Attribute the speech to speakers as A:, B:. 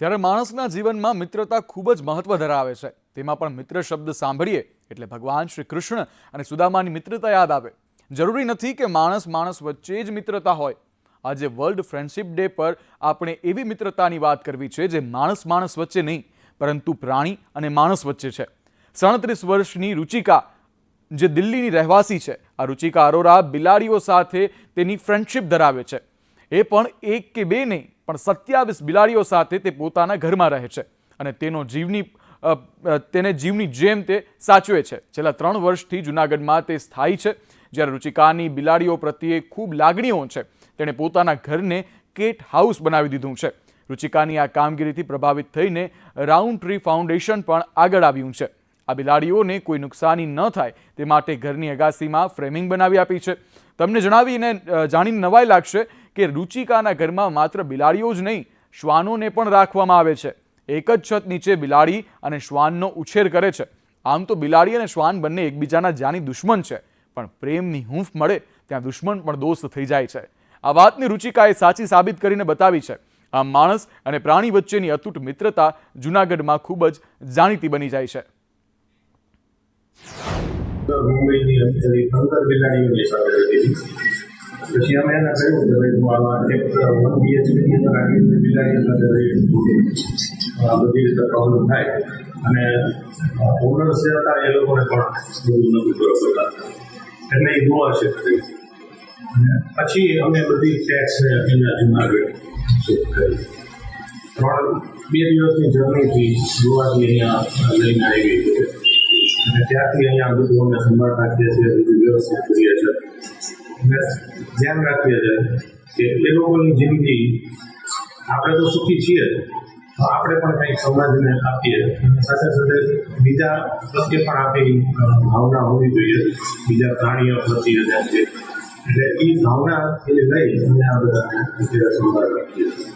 A: ત્યારે માણસના જીવનમાં મિત્રતા ખૂબ જ મહત્વ ધરાવે છે. તેમાં પણ મિત્ર શબ્દ સાંભળીએ એટલે ભગવાન શ્રી કૃષ્ણ અને સુદામાની મિત્રતા યાદ આવે. જરૂરી નથી કે માણસ માણસ વચ્ચે જ મિત્રતા હોય. આજે વર્લ્ડ ફ્રેન્ડશિપ ડે પર આપણે એવી મિત્રતાની વાત કરવી છે જે માણસ માણસ વચ્ચે નહીં, પરંતુ પ્રાણી અને માણસ વચ્ચે છે. સાડત્રીસ વર્ષની રુચિકા, જે દિલ્હીની રહેવાસી છે, આ રુચિકા અરોરા બિલાડીઓ સાથે તેની ફ્રેન્ડશિપ ધરાવે છે. એ પણ એક કે બે નહીં, પણ સત્યાવીસ બિલાડીઓ સાથે તે પોતાના ઘરમાં રહે છે અને તેનો જીવની તેને જીવની જેમ તે સાચવે છે. છેલ્લા ત્રણ વર્ષથી જૂનાગઢમાં તે સ્થાયી છે. જ્યારે રુચિકાની બિલાડીઓ પ્રત્યે ખૂબ લાગણીઓ છે, તેણે પોતાના ઘરને કેટ હાઉસ બનાવી દીધું છે. રુચિકાની આ કામગીરીથી પ્રભાવિત થઈને રાઉન્ડ ટ્રી ફાઉન્ડેશન પણ આગળ આવ્યું છે. આ બિલાડીઓને કોઈ નુકસાની ન થાય તે માટે ઘરની અગાસીમાં ફ્રેમિંગ બનાવી આપી છે. તમને જણાવીને જાણીને નવાઈ લાગશે કે રુચિકાના ઘરમાં માત્ર બિલાડીઓ જ નહીં, શ્વાનોને પણ રાખવામાં આવે છે. એક જ છત નીચે બિલાડી અને શ્વાનનો ઉછેર કરે છે. આમ તો બિલાડી અને શ્વાન બંને એકબીજાના જાની દુશ્મન છે, પણ પ્રેમની હૂંફ મળે ત્યાં દુશ્મન પણ દોસ્ત થઈ જાય છે. આ વાતની રુચિકાએ સાચી સાબિત કરીને બતાવી છે. આમ માણસ અને પ્રાણી વચ્ચેની અતૂટ મિત્રતા જૂનાગઢમાં ખૂબ જ જાણીતી બની જાય છે.
B: મુંબઈની અંદર એક અંતર બિલાડીઓની સાથે હતી. પછી અમે એને કહ્યું કે ભાઈ તું આમાં એક વન બીએચકેની અંદર આટલી બિલાડીઓ સાથે રહી બધી રીતે પ્રોબ્લેમ થાય. અને ઓનર્સ જે હતા એ લોકોને પણ બધું નથી બરોબર એટલે એ ગોવા શિફ્ટ થઈ પછી અમે બધી ટેક્સને અહીંયા જુનાગઢ શિફ્ટ કરી. ત્રણ, બે દિવસની જર્નીથી ગોવાથી અહીંયા લઈને આવી ગઈ. ત્યારથી અહીંયા બધું અમે સંભાળ રાખીએ છીએ બધું વ્યવસ્થિત કરીએ છીએ અને ધ્યાન રાખીએ છીએ કે એ લોકોની જિંદગી આપણે તો સુખી છીએ તો આપણે પણ કંઈક સમાજને આપીએ સાથે સાથે બીજા પ્રત્યે પણ આપણી ભાવના હોવી જોઈએ બીજા પ્રાણીઓ પ્રત્યે એટલે એ ભાવના એ લઈ અને આ બધા સંભાળ રાખીએ છીએ